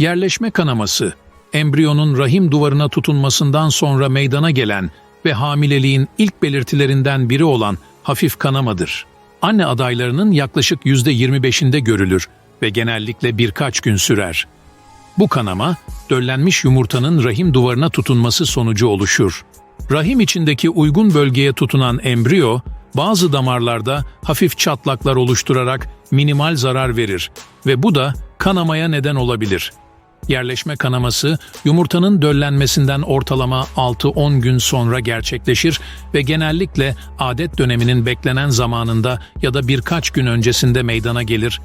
Yerleşme kanaması, embriyonun rahim duvarına tutunmasından sonra meydana gelen ve hamileliğin ilk belirtilerinden biri olan hafif kanamadır. Anne adaylarının yaklaşık %25'inde görülür ve genellikle birkaç gün sürer. Bu kanama, döllenmiş yumurtanın rahim duvarına tutunması sonucu oluşur. Rahim içindeki uygun bölgeye tutunan embriyo, bazı damarlarda hafif çatlaklar oluşturarak minimal zarar verir ve bu da kanamaya neden olabilir. Yerleşme kanaması, yumurtanın döllenmesinden ortalama 6-10 gün sonra gerçekleşir ve genellikle adet döneminin beklenen zamanında ya da birkaç gün öncesinde meydana gelir.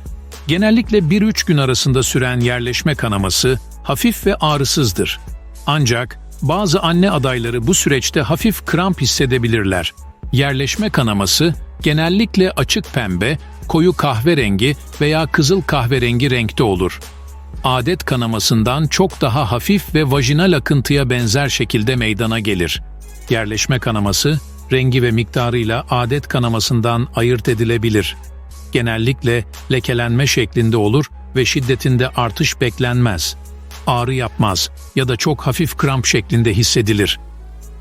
Genellikle 1-3 gün arasında süren yerleşme kanaması hafif ve ağrısızdır. Ancak bazı anne adayları bu süreçte hafif kramp hissedebilirler. Yerleşme kanaması genellikle açık pembe, koyu kahverengi veya kızıl kahverengi renkte olur adet kanamasından çok daha hafif ve vajinal akıntıya benzer şekilde meydana gelir. Yerleşme kanaması, rengi ve miktarıyla adet kanamasından ayırt edilebilir. Genellikle lekelenme şeklinde olur ve şiddetinde artış beklenmez. Ağrı yapmaz ya da çok hafif kramp şeklinde hissedilir.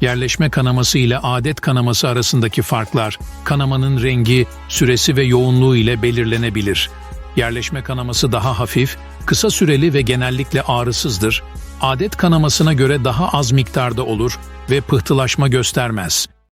Yerleşme kanaması ile adet kanaması arasındaki farklar, kanamanın rengi, süresi ve yoğunluğu ile belirlenebilir. Yerleşme kanaması daha hafif, kısa süreli ve genellikle ağrısızdır. Adet kanamasına göre daha az miktarda olur ve pıhtılaşma göstermez.